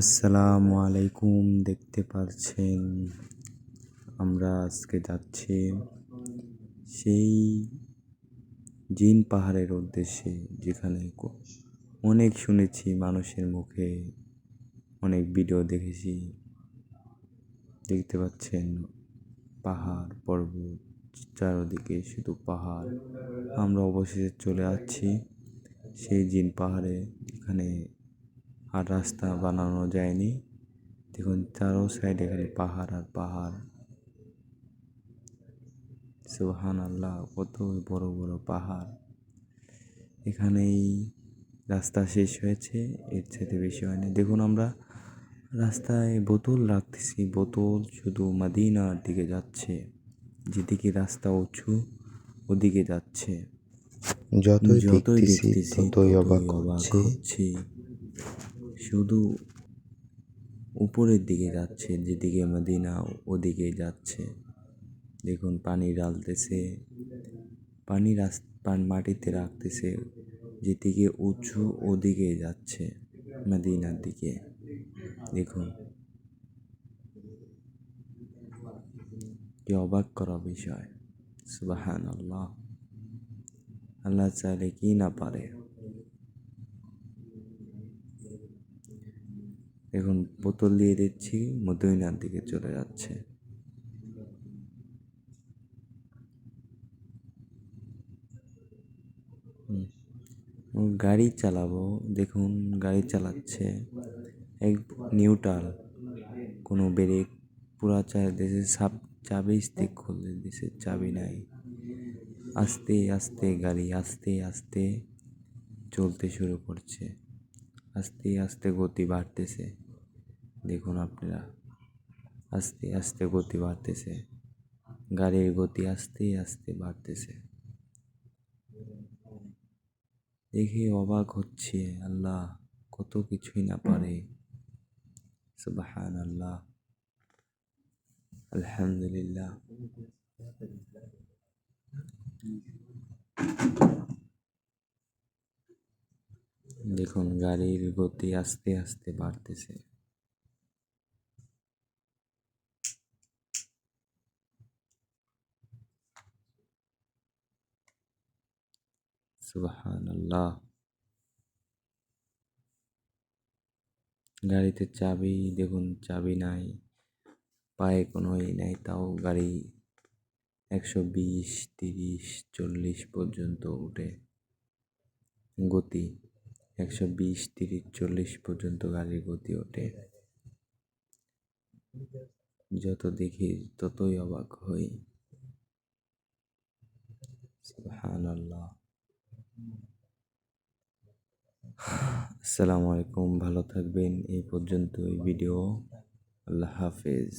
আসসালামু আলাইকুম, দেখতে পাচ্ছেন আমরা আজকে যাচ্ছি সেই জিন পাহাড়ের উদ্দেশ্যে, যেখানে অনেক শুনেছি মানুষের মুখে, অনেক ভিডিও দেখেছি। দেখতে পাচ্ছেন পাহাড়, পর্বত, চারদিকে শুধু পাহাড়। আমরা অবশেষে চলে যাচ্ছি সেই জিন পাহাড়ে, এখানে আর রাস্তা বানানো যায়নি। দেখুন চারো সাইডে খালি পাহাড় আর পাহাড়। সুহান আল্লাহ কত বড় বড় পাহাড়। এখানেই রাস্তা শেষ হয়েছে এর সাথে বেশি হয়নি। দেখুন আমরা রাস্তায় বোতল রাখতেছি বোতল শুধু মাদিনার দিকে যাচ্ছে যেদিকে রাস্তা উঁচু ওদিকে যাচ্ছে। যতই দেখতেছি ততই অবাক হচ্ছি। শুধু উপরের দিকে যাচ্ছে, যেদিকে মদিনা ওদিকে যাচ্ছে। দেখুন, পানি ডালতেছে পানি রাস- মাটিতে রাখতেছে, যেদিকে উঁচু ওদিকে যাচ্ছে মদিনার দিকে। দেখুন, কি অবাক করা বিষয়। সুবাহান আল্লাহ আল্লাহ চাইলে কি না পারে? এখন বোতল দিয়ে দিচ্ছি মদিনার দিকে চলে যাচ্ছে। গাড়ি চালাবো, দেখুন গাড়ি চালাচ্ছে। এক নিউট্রাল, কোনো ব্রেক, পুরা চায় দেশে সাপ চাবি স্টিক খুললে দেশে চাবি নাই। আস্তে আস্তে গাড়ি, আস্তে আস্তে চলতে শুরু করছে। আস্তে আস্তে গতি বাড়তেছে। দেখুন আপনারা আস্তে আস্তে গতি বাড়তেছে গাড়ির গতি আস্তে আস্তে বাড়তেছে দেখে অবাক হচ্ছে আল্লাহ কত কিছুই না পারে সুবাহান আল্লাহ আলহামদুলিল্লাহ দেখুন গাড়ির গতি আস্তে আস্তে বাড়তেছে সুবাহান গাড়িতে চাবি, দেখুন চাবি নাই, পায়ে কোনো ই নাই, তাও গাড়ি একশো বিশ, তিরিশ, চল্লিশ পর্যন্ত উঠে। গতি একশো বিশ, তিরিশ, চল্লিশ পর্যন্ত গাড়ির গতি ওঠে। যত দেখি ততই অবাক হই। সুবহানাল্লাহ। আসসালামু আলাইকুম ভালো থাকবেন। এই পর্যন্ত এই ভিডিও। আল্লাহ হাফেজ।